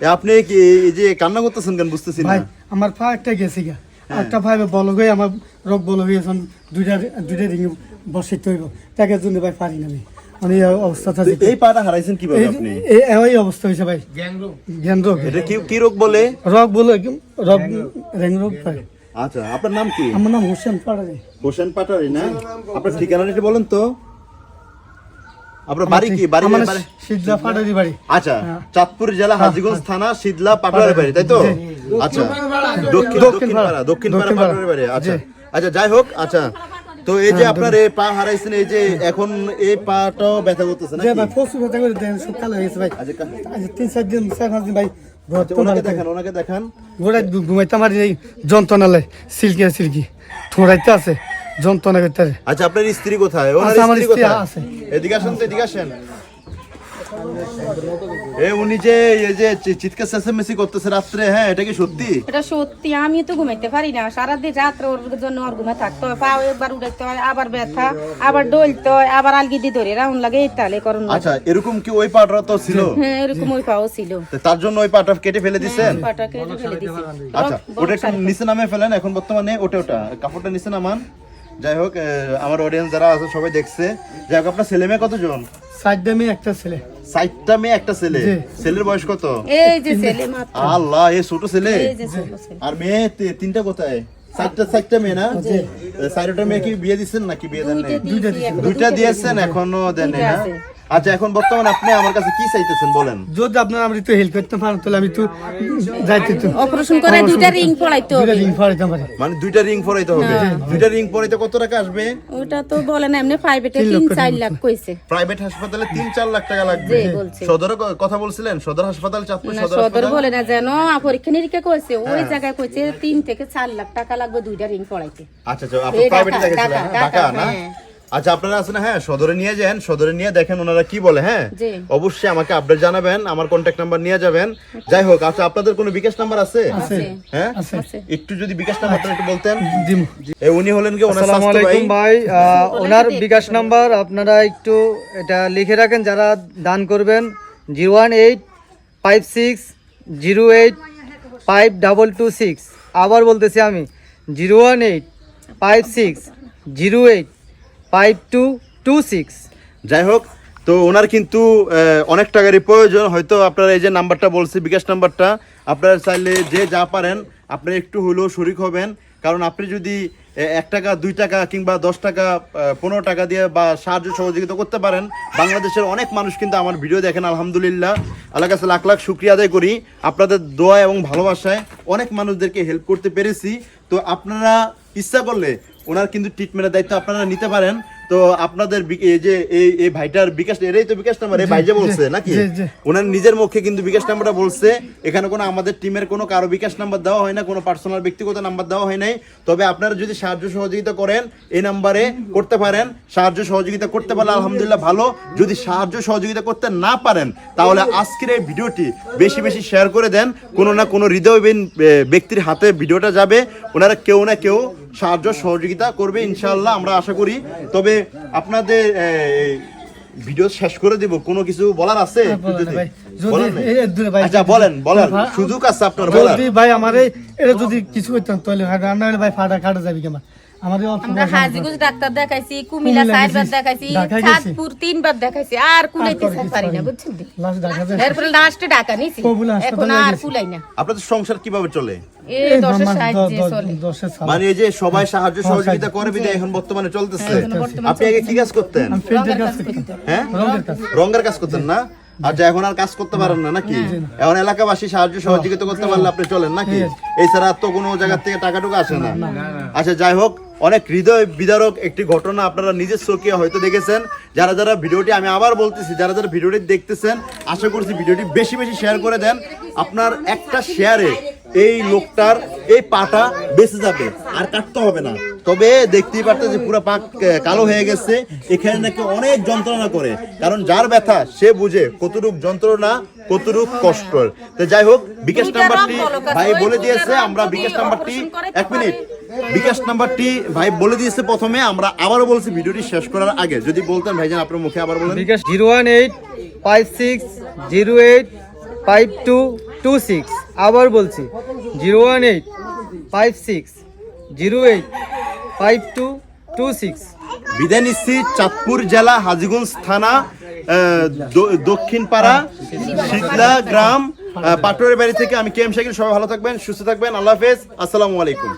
এ আপনি কি এই যে কান্না করতেছেন কেন? বুঝতেছি না। ভাই আমার পা একটা গেছে গা। একটা ভাই বল হয়ে আমার রোগ বল হয়ে এখন দুইটা দুইটা রিং বসে তৈব তাকে জন্য ভাই পারি না আমি। মানে এই অবস্থা তো এই পাটা হারাইছেন কীভাবে আপনি? এই- এই অবস্থা হয়েছে ভাই। জ্ঞান রোগ। এটা কি কি রোগ বলে? রোগ বলে রোগ রেং রোগ ভাই আচ্ছা আপনার নাম কি? আমার নাম হোসেন পাড়ারে। হোসেন পাটারি না? আপনার ঠিকানাটা বলেন তো। আপনার বাড়ি কি? বাড়ি বাড়ি? আচ্ছা চাঁদপুর জেলা হাজীগঞ্জ থানা শীতলা পাটোয়ারি বাড়ি তাই তো? আচ্ছা। দক্ষিণ দক্ষিণ পাড়া দক্ষিণ পাড়া পাটোয়ারি বাড়ি আচ্ছা। আচ্ছা যাই হোক আচ্ছা। তো এই যে আপনার এই পা হারাইছেন এই যে এখন এই পাটাও ব্যথা করতেছে না ভাই পশু ব্যথা করে দেন সকাল হয়ে গেছে ভাই। আচ্ছা তিন চার দিন চার পাঁচ দিন ভাই ওনাকে দেখান ওনাকে দেখান। গোড়ায় ঘুমাইতে আমার এই যন্ত্রণা সিল্কি আর সিল্কি। থোড়াইতে আছে। যন্ত্রণা করতে আচ্ছা আপনার স্ত্রী কোথায়? ওনার স্ত্রী কোথায়? আছে। এদিকে আসেন তো এদিকে আসেন। এ উনি যে এই যে চিৎকার চেঁচামেচি করতেছে রাত্রে হ্যাঁ এটা কি সত্যি? এটা সত্যি আমি তো ঘুমাইতে পারি না। সারাদিন রাত্রে ওর জন্য ওর ঘুমে থাকতে হয়। পাও একবার উঠাইতে হয় আবার ব্যথা আবার ডলতে হয় আবার আলগি দিয়ে ধরে রাউন্ড লাগে তালে করুন আচ্ছা এরকম কি ওই পাটা তো ছিল? হ্যাঁ এরকম ওই পাও ছিল। তার জন্য ওই পাটা কেটে ফেলে দিছেন? পাটা কেটে ফেলে দিছি। আচ্ছা ওটা একটু নিচে নামে ফেলেন এখন বর্তমানে ওটা ওটা কাপড়টা নিচে নামান। যাই হোক আমার অডিয়েন্স যারা আছে সবাই দেখছে। যাই হোক আপনার ছেলে মেয়ে কতজন? সাইড মেয়ে একটা ছেলে। ষাটটা মেয়ে একটা ছেলে। ছেলের বয়স কত? এই যে ছেলে মাত্র। আল্লাহ এই ছোট ছেলে? এই যে ছোট ছেলে। আর মেয়ে তিনটা কোথায়? চারটা চারটা মেয়ে না? চারটা মেয়ে কি বিয়ে দিচ্ছেন নাকি বিয়ে দেন দুইটা দিয়েছি দুইটা দিয়েছেন এখনও দেন না। আচ্ছা এখন বর্তমানে আপনি আমার কাছে কি চাইতেছেন বলেন? যদি আপনারা আমি একটু হেল্প করতে পারেন তাহলে আমি একটু যাইতে তো অপারেশন করে দুইটা রিং পড়াইতে দুইটা হবে। রিং ফাড়াইতে পারি মানে দুইটা রিং পরাইতে হবে। দুইটা রিং পরাইতে কত টাকা আসবে? ওটা তো বলে না এমনি প্রাইভেটে তিন তিন লক্ষ চার টাকা। লাখ কইছে। প্রাইভেট হাসপাতালে তিন চার লাখ টাকা লাগবে। সদরে কথা বলছিলেন? সদর হাসপাতাল চাঁদপুর সদর সদর বলে না যেন পরীক্ষা নিরীক্ষা কইছে ওই জায়গায় কইছে তিন থেকে চার লাখ টাকা লাগবে দুইটা রিং পড়াইতে আচ্ছা আচ্ছা আপনি প্রাইভেটে দেখেছিলেন। হ্যাঁ? ঢাকা, না? হ্যাঁ। আচ্ছা আপনারা আছেন হ্যাঁ সদরে নিয়ে যান সদরে নিয়ে দেখেন ওনারা কি বলে হ্যাঁ? অবশ্যই আমাকে আপডেট জানাবেন আমার কন্ট্যাক্ট নাম্বার নিয়ে যাবেন। যাই হোক আচ্ছা আপনাদের কোনো বিকাশ নাম্বার আছে? আছে। হ্যাঁ? একটু যদি বিকাশ নাম্বারটা একটু বলতেন। দিম এ উনি হলেন কি ওনার আসসালামু আলাইকুম ভাই? ওনার বিকাশ নাম্বার আপনারা একটু এটা লিখে রাখেন যারা দান করবেন। Zero one eight five six zero eight five double two six. আবার বলতেছি আমি zero one eight five six zero eight five two two six যাই হোক তো ওনার কিন্তু অনেক টাকারই প্রয়োজন হয়তো আপনারা এই যে নাম্বারটা বলছি বিকাশ নাম্বারটা আপনারা চাইলে যে যা পারেন আপনারা একটু হলেও শরিক হবেন কারণ আপনি যদি এক টাকা দুই টাকা কিংবা দশ টাকা পনেরো টাকা দিয়ে বা সাহায্য সহযোগিতা করতে পারেন বাংলাদেশের অনেক মানুষ কিন্তু আমার ভিডিও দেখেন আলহামদুলিল্লাহ আল্লাহ কাছে লাখ লাখ শুক্রিয়া আদায় করি আপনাদের দোয়া এবং ভালোবাসায় অনেক মানুষদেরকে হেল্প করতে পেরেছি তো আপনারা ইচ্ছা করলে ওনার কিন্তু ট্রিটমেন্টের দায়িত্ব আপনারা নিতে পারেন। তো আপনাদের যে এই এই ভাইটার বিকাশ এরাই তো বিকাশ নাম্বার এই ভাই যে বলছে নাকি। ওনার নিজের মুখে কিন্তু বিকাশ নাম্বারটা বলছে। এখানে কোনো আমাদের টিমের কোনো কারও বিকাশ নাম্বার দেওয়া হয় না কোনো পার্সোনাল ব্যক্তিগত নাম্বার দেওয়া হয় নাই। তবে আপনারা যদি সাহায্য সহযোগিতা করেন এই নাম্বারে করতে পারেন। সাহায্য সহযোগিতা করতে পারলে আলহামদুলিল্লাহ ভালো। যদি সাহায্য সহযোগিতা করতে না পারেন তাহলে আজকের এই ভিডিওটি বেশি বেশি শেয়ার করে দেন। কোনো না কোনো হৃদয়বিন ব্যক্তির হাতে ভিডিওটা যাবে। ওনারা কেউ না কেউ সাহায্য সহযোগিতা করবে ইনশাল্লাহ আমরা আশা করি। তবে আপনাদের ভিডিও শেষ করে দিব। কোনো কিছু বলার আছে? আচ্ছা বলেন বলেন। ভাই, সুযোগ আছে আপনার বলার? ভাই আমার এটা যদি কিছু করতাম তাহলে ভাই ফাটা কাটা যাবে কেমন আমাদের আমরা ডাক্তার দেখাইছি কুমিল্লা দেখাইছি চাঁদপুর তিনবার দেখাইছি আর কুলাইতে পারি না বুঝছেন এরপরে লাস্টে ডাকা নিছি। এখন আর কুলাই না। আপনাদের সংসার কীভাবে চলে। মানে এই যে সবাই সাহায্য সহযোগিতা করে বিধায় এখন বর্তমানে চলতেছে। হ্যাঁ, আপনি আগে কি কাজ করতেন? রঙের হ্যাঁ? রঙের কাজ করতেন না? আচ্ছা এখন আর কাজ করতে পারেন না নাকি? এখন এলাকাবাসী সাহায্য সহযোগিতা করতে পারলে আপনি চলেন নাকি? এছাড়া আর তো কোনো জায়গা থেকে টাকা টুকু আসে না। আচ্ছা যাই হোক অনেক হৃদয় বিদারক একটি ঘটনা আপনারা নিজের চোখে হয়তো দেখেছেন। যারা যারা ভিডিওটি আমি আবার বলতেছি যারা যারা ভিডিওটি দেখতেছেন আশা করছি ভিডিওটি বেশি বেশি শেয়ার করে দেন। আপনার একটা শেয়ারে এই লোকটার এই পাটা বেঁচে যাবে আর কাটতে হবে না। তবে দেখতেই পারতে যে পুরো পাক কালো হয়ে গেছে। এখানে নাকি অনেক যন্ত্রণা করে কারণ যার ব্যথা সে বুঝে কতটুক যন্ত্রণা কতটুক কষ্ট তো যাই হোক বিকাশ নাম্বারটি ভাই বলে দিয়েছে আমরা বিকাশ নাম্বারটি এক মিনিট। বিকাশ নাম্বারটি ভাই বলে দিয়েছে প্রথমে আমরা আবারও বলছি ভিডিওটি শেষ করার আগে। যদি বলতেন ভাইজান আপনার মুখে আবার বলেন। BKash zero one eight five six zero eight five two two six. আবার বলছি zero one eight five six zero eight five two two six. বিদায় নিচ্ছি চাঁদপুর জেলা হাজিগঞ্জ থানা দক্ষিণ পাড়া শীতলা গ্রাম পাটোয়ারি বাড়ি থেকে আমি কেম শাকিল। সবাই ভালো থাকবেন সুস্থ থাকবেন। আল্লাহ হাফেজ। আসসালামু আলাইকুম।